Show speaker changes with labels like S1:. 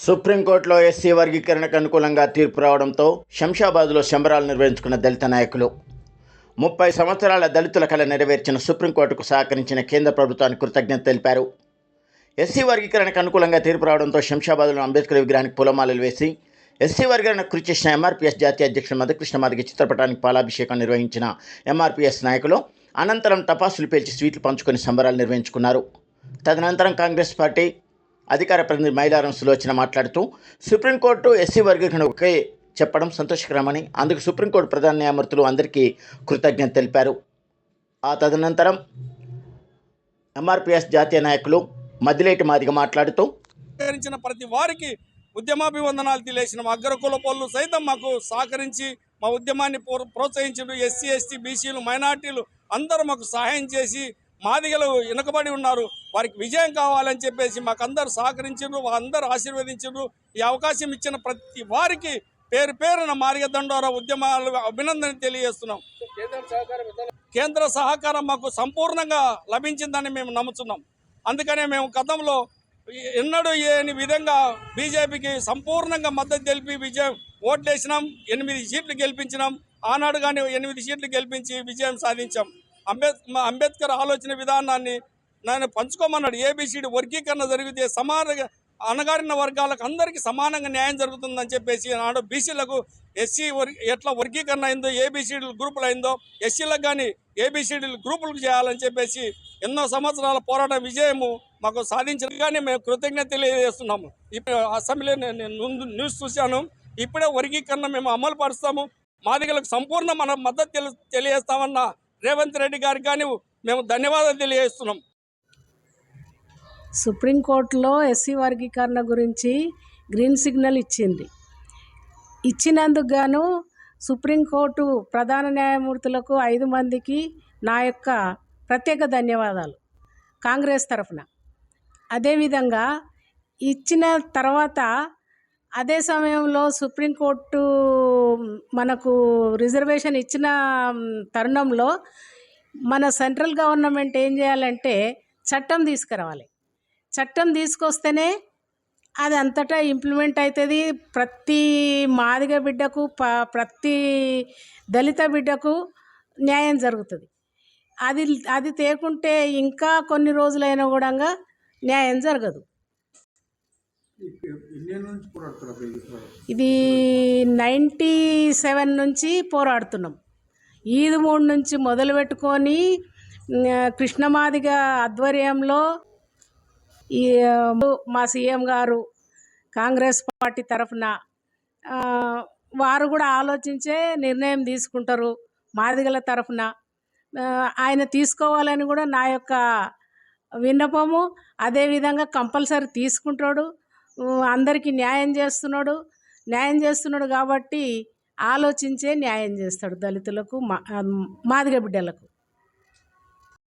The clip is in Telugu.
S1: సుప్రీంకోర్టులో ఎస్సీ వర్గీకరణకు అనుకూలంగా తీర్పు రావడంతో శంషాబాద్లో సంబరాలు నిర్వహించుకున్న దళిత నాయకులు. ముప్పై సంవత్సరాల దళితుల కళ నెరవేర్చిన సుప్రీంకోర్టుకు సహకరించిన కేంద్ర ప్రభుత్వానికి కృతజ్ఞత తెలిపారు. ఎస్సీ వర్గీకరణకు అనుకూలంగా తీర్పు రావడంతో శంషాబాద్లో అంబేద్కర్ విగ్రహానికి పూలమాలలు వేసి ఎస్సీ వర్గీకరణకు కృషి చేసిన ఎంఆర్పీఎస్ జాతీయ అధ్యక్షుడు మధుకృష్ణ మాదిగ చిత్రపటానికి పాలాభిషేకం నిర్వహించిన ఎంఆర్పీఎస్ నాయకులు అనంతరం టపాసులు పేల్చి స్వీట్లు పంచుకొని సంబరాలు నిర్వహించుకున్నారు. తదనంతరం కాంగ్రెస్ పార్టీ అధికార ప్రతినిధి మైలారం సులోచన మాట్లాడుతూ సుప్రీంకోర్టు ఎస్సీ వర్గీకరణ ఒకే చెప్పడం సంతోషకరమని అందుకు సుప్రీంకోర్టు ప్రధాన న్యాయమూర్తులు అందరికీ కృతజ్ఞత తెలిపారు. ఆ తదనంతరం ఎంఆర్పిఎస్ జాతీయ నాయకులు మద్దిలేటి మాదిగ మాట్లాడుతూ
S2: ప్రతి వారికి ఉద్యమాభివందనాలు తెలియసిన మా అగ్రకుల పనులు సైతం మాకు సహకరించి మా ఉద్యమాన్ని ప్రోత్సహించడం ప్రోత్సహించడం ఎస్సీ ఎస్టీ బీసీలు మైనార్టీలు అందరూ మాకు సహాయం చేసి మాదిగలు వెనుకబడి ఉన్నారు. వారికి విజయం కావాలని చెప్పేసి మాకు అందరు సహకరించారు అందరూ ఆశీర్వదించారు ఈ అవకాశం ఇచ్చిన ప్రతి వారికి పేరు పేరున మాదిగ దండోర ఉద్యమాలు అభినందన తెలియజేస్తున్నాం. కేంద్ర సహకారం మాకు సంపూర్ణంగా లభించిందని మేము నమ్ముతున్నాం. అందుకనే మేము గతంలో ఎన్నడూ లేని విధంగా బీజేపీకి సంపూర్ణంగా మద్దతు తెలిపి విజయం ఓట్లేసినాం ఎనిమిది సీట్లు గెలిపించినాం. ఆనాడు కానీ ఎనిమిది సీట్లు గెలిపించి విజయం సాధించాం. అంబేద్కర్ ఆలోచన విధానాన్ని నన్ను పంచుకోమన్నాడు. ఏబిసిడి వర్గీకరణ జరిగితే సమాన అణగారిన వర్గాలకు అందరికీ సమానంగా న్యాయం జరుగుతుందని చెప్పేసి నాడు బీసీలకు ఎస్సీ ఎట్లా వర్గీకరణ అయిందో ఏబిసిడి గ్రూపులు అయిందో ఎస్సీలకు కానీ ఏబిసిడి గ్రూపులకు చేయాలని చెప్పేసి ఎన్నో సంవత్సరాల పోరాట విజయము మాకు సాధించిన కానీ మేము కృతజ్ఞత తెలియజేస్తున్నాము. ఇప్పుడు అసెంబ్లీ నేను న్యూస్ చూశాను. ఇప్పుడే వర్గీకరణ మేము అమలు పరుస్తాము. మాదిగలకు సంపూర్ణ మన మద్దతు తెలి తెలియజేస్తామన్న రేవంత్ రెడ్డి గారికి కానీ మేము ధన్యవాదాలు తెలియజేస్తున్నాం.
S3: సుప్రీంకోర్టులో ఎస్సీ వర్గీకరణ గురించి గ్రీన్ సిగ్నల్ ఇచ్చింది. ఇచ్చినందుకు గాను సుప్రీంకోర్టు ప్రధాన న్యాయమూర్తులకు ఐదు మందికి నా యొక్క ప్రత్యేక ధన్యవాదాలు కాంగ్రెస్ తరఫున. అదేవిధంగా ఇచ్చిన తర్వాత అదే సమయంలో సుప్రీంకోర్టు మనకు రిజర్వేషన్ ఇచ్చిన తరుణంలో మన సెంట్రల్ గవర్నమెంట్ ఏం చేయాలంటే చట్టం తీసుకురావాలి. చట్టం తీసుకొస్తేనే అది అంతటా ఇంప్లిమెంట్ అవుతుంది ప్రతి మాదిగ బిడ్డకు ప ప్రతి దళిత బిడ్డకు న్యాయం జరుగుతుంది. అది అది తేకుంటే ఇంకా కొన్ని రోజులైనా కూడా న్యాయం జరగదు. ఇది నైంటీ సెవెన్ నుంచి పోరాడుతున్నాం. ఈద్ మూడు నుంచి మొదలు పెట్టుకొని కృష్ణమాదిగ ఆధ్వర్యంలో ఈ మా సీఎం గారు కాంగ్రెస్ పార్టీ తరఫున వారు కూడా ఆలోచించే నిర్ణయం తీసుకుంటారు మాదిగల తరఫున. ఆయన తీసుకోవాలని కూడా నా యొక్క విన్నపము అదేవిధంగా కంపల్సరీ తీసుకుంటాడు. అందరికీ న్యాయం చేస్తున్నాడు. న్యాయం చేస్తున్నాడు కాబట్టి ఆలోచించే న్యాయం చేస్తాడు దళితులకు మా మాదిగ బిడ్డలకు.